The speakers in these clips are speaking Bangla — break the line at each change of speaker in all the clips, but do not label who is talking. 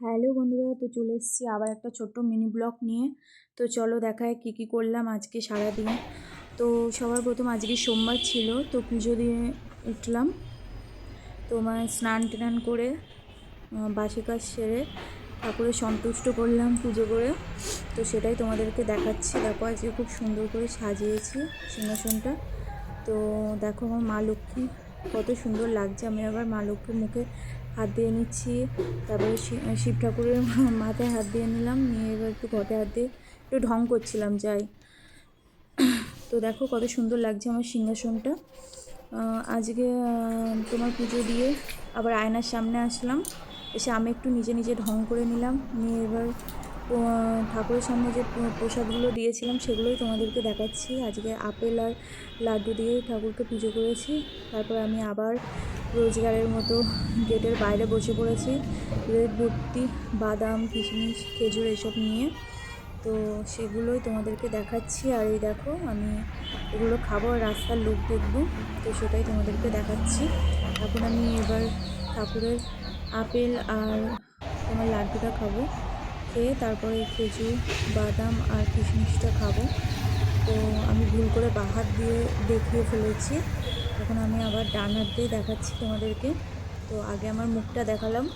হ্যালো বন্ধুরা, তো চলে এসেছি আবার একটা ছোট্ট মিনি ব্লগ নিয়ে। তো চলো দেখায় কি কি করলাম আজকে সারাদিন। তো সবার প্রথম আজকে সোমবার ছিল, তো পুজো দিয়ে উঠলাম। তো মানে স্নান টান করে বাসি কাজ সেরে ঠাকুরের সন্তুষ্ট করলাম পুজো করে। তো সেটাই তোমাদেরকে দেখাচ্ছি। দেখো আজকে খুব সুন্দর করে সাজিয়েছি সিংহাসনটা। তো দেখো আমার মা লক্ষ্মী, কত সুন্দর লাগছে। আমি আবার মা লক্ষ্মীর মুখে হাত দিয়ে নিচ্ছি। তারপরে শিব ঠাকুরের মাথায় হাত দিয়ে নিলাম। নিয়ে এবার একটু ঘটে হাত দিয়ে একটু ঢং করছিলাম যাই। তো দেখো কত সুন্দর লাগছে আমার সিংহাসনটা। আজকে তোমার পুজো দিয়ে আবার আয়নার সামনে আসলাম। এসে আমি একটু নিজে নিজে ঢং করে নিলাম। নিয়ে এবার ঠাকুরের সামনে যে প্রসাদগুলো দিয়েছিলাম সেগুলোই তোমাদেরকে দেখাচ্ছি। আজকে আপেল আর লাড্ডু দিয়ে ঠাকুরকে পুজো করেছি। তারপর আমি আবার রোজগারের মতো গেটের বাইরে বসে পড়েছি। প্লেট ভর্তি বাদাম, কিশমিশ, খেজুর এসব নিয়ে। তো সেগুলোই তোমাদেরকে দেখাচ্ছি। আর এই দেখো, আমি এগুলো খাব আর রাস্তার লোক দেখব। তো সেটাই তোমাদেরকে দেখাচ্ছি। এখন আমি এবার ঠাকুরের আপেল আর তোমার লাড্ডুটা খাব। খেয়ে তারপরে খেজুর, বাদাম আর কিশমিশটা খাব। তো আমি ভুল করে বাঁ হাত দিয়ে দেখিয়ে ফেলেছি। এখন আমি আবার ডান হাত দিয়ে দেখাচ্ছি তোমাদেরকে। তো আগে আমার মুখটা দেখালাম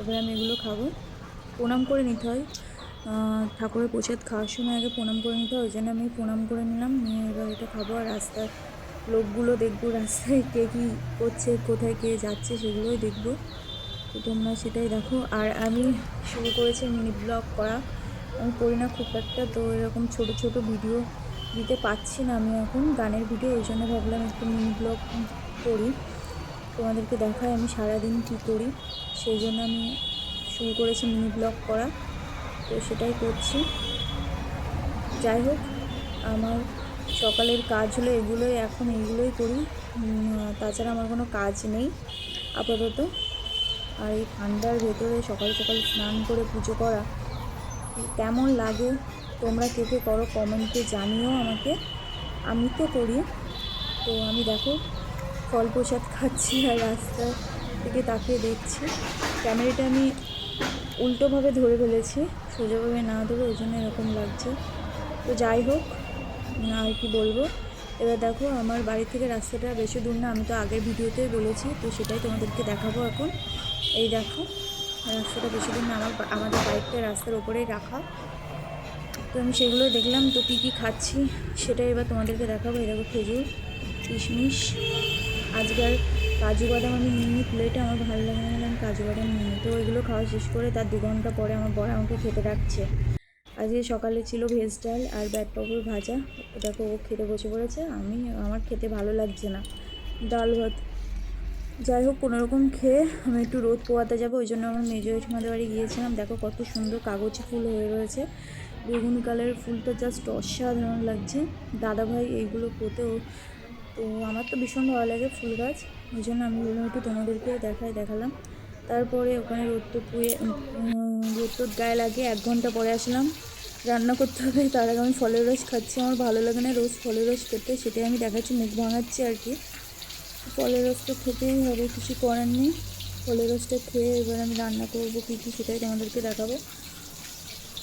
এবার আমি এগুলো খাব। প্রণাম করে নিতে হয়। ঠাকুরের প্রসাদ খাওয়ার সময় আগে প্রণাম করে নিতে হয়, ওই জন্য আমি প্রণাম করে নিলাম। নিয়ে এবার এটা খাব। আর রাস্তার লোকগুলো দেখব, রাস্তায় কে কী করছে, কোথায় কে যাচ্ছে, সেগুলোই দেখব। তো তোমরা সেটাই দেখো। আর আমি শুরু করেছি মিনি ব্লগ করা। আমি করি না খুব একটা, তো এরকম ছোট ছোট ভিডিও দিতে পারছি না আমি এখন গানের ভিডিও ওই জন্য ভাবলাম একটু মিনি ব্লগ করি। তোমাদেরকে দেখাই আমি সারাদিন কী করি। সেই জন্য আমি শুরু করেছি মিনি ব্লগ করা। তো সেটাই করছি। যাই হোক, আমার সকালের কাজ হলো এগুলোই, এখন এগুলোই করি। তাছাড়া আমার কোনো কাজ নেই আপাতত। আর এই ঠান্ডার ভেতরে সকাল সকাল স্নান করে পুজো করা, কেমন লাগে তোমরা কে কে করো কমেন্টে জানিও আমাকে। আমি তো করি। তো আমি দেখো, ফল প্রসাদ খাচ্ছি আর রাস্তা থেকে তাকিয়ে দেখছি। ক্যামেরাটা আমি উল্টোভাবে ধরে ফেলেছি, সোজাভাবে না ধরে, ওই জন্য এরকম লাগছে। তো যাই হোক, না আর কি বলব। এবার দেখো, আমার বাড়ি থেকে রাস্তাটা বেশি দূর না, আমি তো আগের ভিডিওতেই বলেছি, তো সেটাই তোমাদেরকে দেখাবো এখন। এই দেখো, রাস্তাটা বেশি দূর না, আমার আমাদের বাইকটা রাস্তার ওপরেই রাখা। তো আমি সেগুলো দেখলাম, তো কী কী খাচ্ছি সেটাই এবার তোমাদেরকে দেখাবো। দেখো খেজুর, কিশমিশ আজকাল কাজু বাদাম আমি নিয়ে নিই প্লেটে আমার ভালো লাগে না আমি কাজু বাদাম নিয়ে নিই তো ওইগুলো খাওয়া শেষ করে তার দু ঘণ্টা পরে আমার বর আমাকে খেতে ডাকছে। আজকে সকালে ছিল ভেজ ডাল আর ব্যাট পাপড় ভাজা। দেখো ও খেতে বসে পড়েছে, আমি, আমার খেতে ভালো লাগছে না। ডাল ভাত। যাই হোক কোনোরকম খেয়ে আমি একটু রোদ পোয়াতে যাব, ওই জন্য আমার মেজো জেঠিমাদের বাড়ি গিয়েছিলাম। দেখো কত সুন্দর কাগজি ফুল হয়ে রয়েছে। বেগুনি কালারের ফুলটা জাস্ট অসাধারণ লাগছে। দাদাভাই এইগুলো পোতেও তো আমার তো ভীষণ ভালো লাগে ফুল গাছ ওই জন্য আমি বললাম একটু তোমাদেরকে দেখায় দেখালাম। তারপরে ওখানে রোদ তো পুয়ে উম, রোদ তোদ গায়ে লাগে এক ঘণ্টা পরে আসলাম। রান্না করতে হবে তার আগে আমি ফলের রস খাচ্ছি। আমার ভালো লাগে না রোজ ফলের রস খেতে সেটাই আমি দেখাচ্ছি মুখ ভাঙাচ্ছি আর কি। ফলের রস তো খেতেই হবে কিছু করার নেই। ফলের রসটা খেয়ে এবার আমি রান্না করব কী কী সেটাই তোমাদেরকে দেখাবো।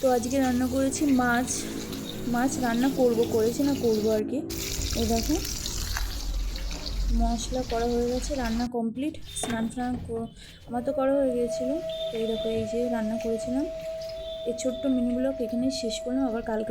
তো আজকে রান্না করেছি মাছ। মাছ রান্না করব, করেছি না করব আর কি। এই দেখো, মশলা করা হয়ে গেছে, রান্না কমপ্লিট স্নান ফ্নান আমার তো করা হয়ে গিয়েছিল। এই দেখো, এই যে রান্না করেছিলাম। এই ছোট্ট মিনি ব্লগ এখানেই শেষ করলাম, আবার কালকে